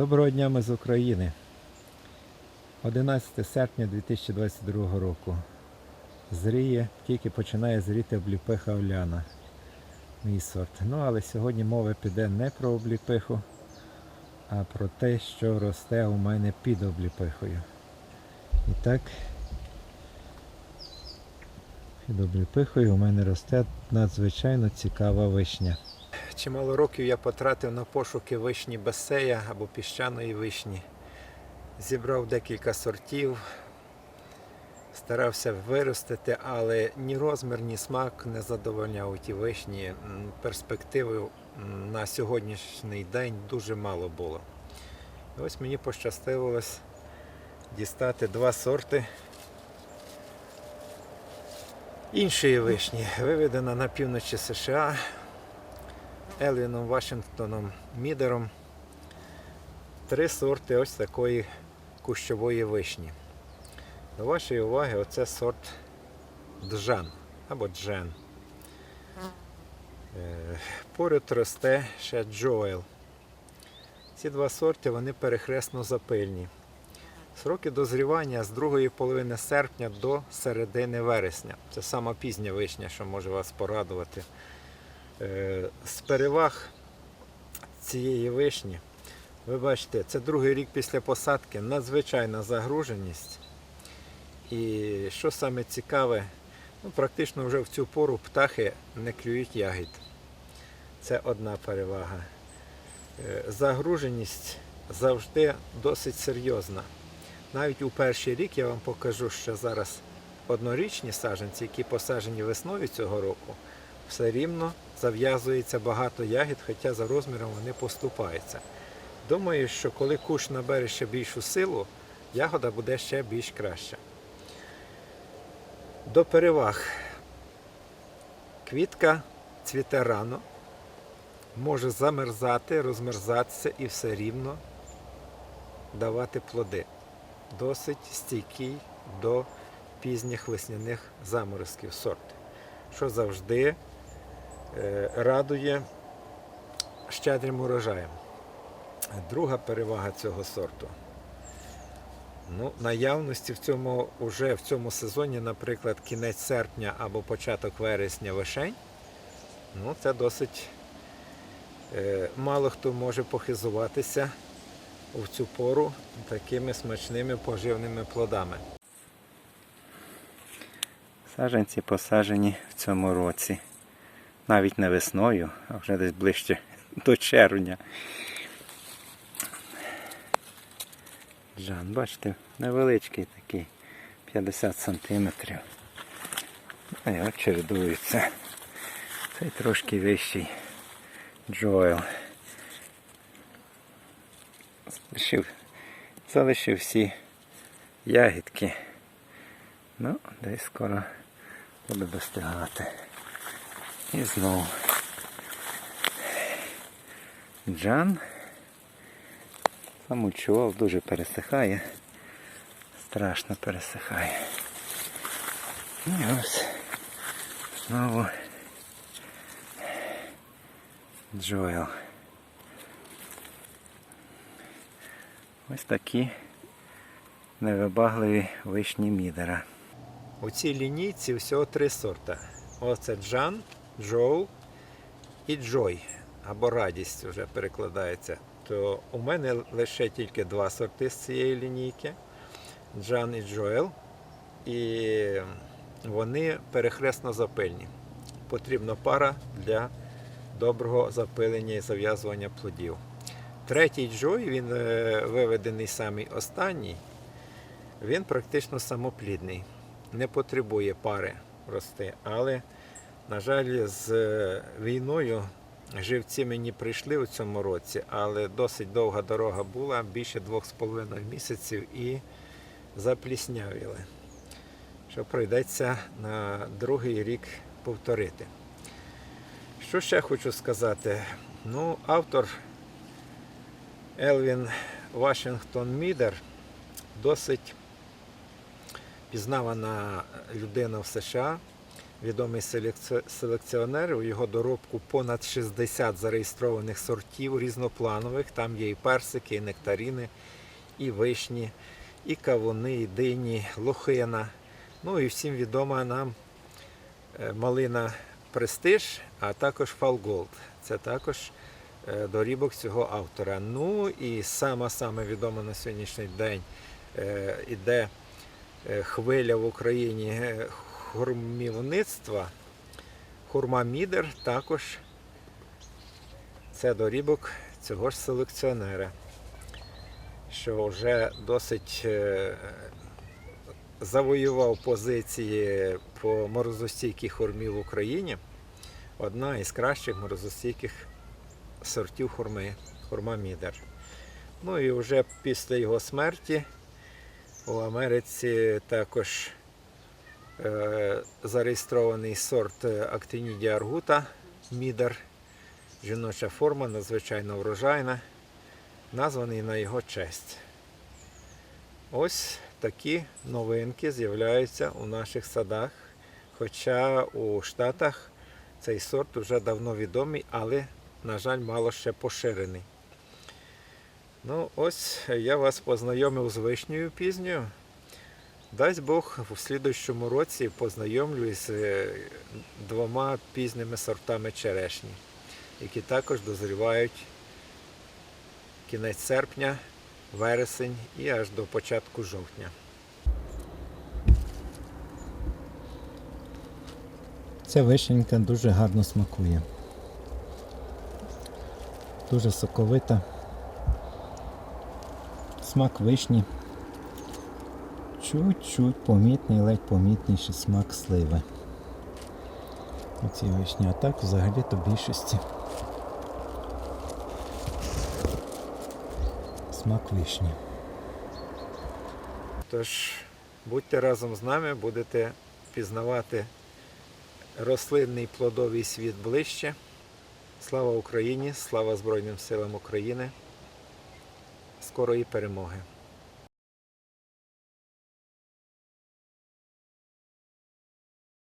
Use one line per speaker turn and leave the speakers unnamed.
Доброго дня ми з України. 11 серпня 2022 року. Зріє, тільки починає зріти обліпиха Оляна. Мій сорт. Ну, але сьогодні мова піде не про обліпиху, а про те, що росте у мене під обліпихою. І так, під обліпихою у мене росте надзвичайно цікава вишня. Чимало років я потратив на пошуки вишні Бесея або піщаної вишні. Зібрав декілька сортів, старався виростити, але ні розмір, ні смак не задовольняв ті вишні. Перспективи на сьогоднішній день дуже мало було. І ось мені пощастилось дістати два сорти іншої вишні, виведена на півночі США. Елвіном Вашингтоном Мідером. Три сорти ось такої кущової вишні. До вашої уваги оце сорт Джан або Джен. Е, Поряд росте ще Джоел. Ці два сорти вони перехресно запильні. Сроки дозрівання з другої половини серпня до середини вересня. Це сама пізня вишня, що може вас порадувати. Е, З переваг цієї вишні, ви бачите, це другий рік після посадки, надзвичайна загруженість. І що саме цікаве, ну, практично вже в цю пору птахи не клюють ягід. Це одна перевага. Е, Загруженість завжди досить серйозна. Навіть у перший рік я вам покажу, що зараз однорічні саджанці, які посаджені весною цього року, все рівно зав'язується багато ягід, хоча за розміром вони поступаються. Думаю, що коли куш набере ще більшу силу, ягода буде ще більш краща. До переваг. Квітка цвіте рано, може замерзати, розмерзатися і все рівно давати плоди. Досить стійкий до пізніх весняних заморозків сорт, що завжди радує щедрим урожаєм. Друга перевага цього сорту. Ну, наявності в цьому уже в цьому сезоні, наприклад, кінець серпня або початок вересня вишень, ну це досить е, мало хто може похизуватися у цю пору такими смачними поживними плодами. Саджанці посаджені в цьому році. Навіть не весною, а вже десь ближче до червня. Жан, бачите, невеличкий такий, 50 сантиметрів. А от чередується. Цей трошки вищий Джоел. Залишив, залишив всі ягідки. Ну, десь скоро буде достигати. І знову. Джан. Самучував дуже пересихає. Страшно пересихає. І ось знову Джоел. Ось такі невибагливі вишні мідера. У цій лінійці всього три сорта. Оце Джан, Джоу і Джой. Або радість вже перекладається. То у мене лише тільки два сорти з цієї лінійки. Джан і Джоел. І вони перехресно запильні. Потрібна пара для доброго запилення і зав'язування плодів. Третій Джой, він е, виведений самий останній, він практично самоплідний, не потребує пари рости. Але, на жаль, з е, війною живці мені прийшли у цьому році, але досить довга дорога була, більше двох з половиною місяців і запліснявіли. Що прийдеться на другий рік повторити. Що ще хочу сказати? Ну, автор Елвін Вашингтон Мідер досить пізнавана людина в США. Відомий селекціонер. У його доробку понад 60 зареєстрованих сортів різнопланових. Там є і персики, і нектаріни, і вишні, і кавуни, і дині, лохина. Ну і всім відома нам е, малина Престиж, а також Фалголд. Це також е, дорібок цього автора. Ну і сама саме відома на сьогоднішній день е, іде хвиля в Україні хурмівництва. Хурма Мідер також це дорібок цього ж селекціонера, що вже досить е, завоював позиції по морозостійкій хурмі в Україні. Одна із кращих морозостійких сортів хурми, хурма Мідер. Ну і вже після його смерті у Америці також зареєстрований сорт Актинідія аргута Мідер. Жіноча форма, надзвичайно врожайна, названий на його честь. Ось такі новинки з'являються у наших садах. Хоча у Штатах цей сорт вже давно відомий, але, на жаль, мало ще поширений. Ну, ось я вас познайомив з вишнею пізньою. Дасть Бог, в слідущому році познайомлюсь з е, двома пізніми сортами черешні, які також дозрівають кінець серпня, вересень і аж до початку жовтня.
Ця вишенька дуже гарно смакує. Дуже соковита. Смак вишні. Чуть-чуть помітний, ледь помітніший смак сливи. Оці вишні, а так взагалі то більшості. Смак вишні.
Тож будьте разом з нами, будете пізнавати рослинний плодовий світ ближче. Слава Україні! Слава Збройним силам України! Скорої перемоги!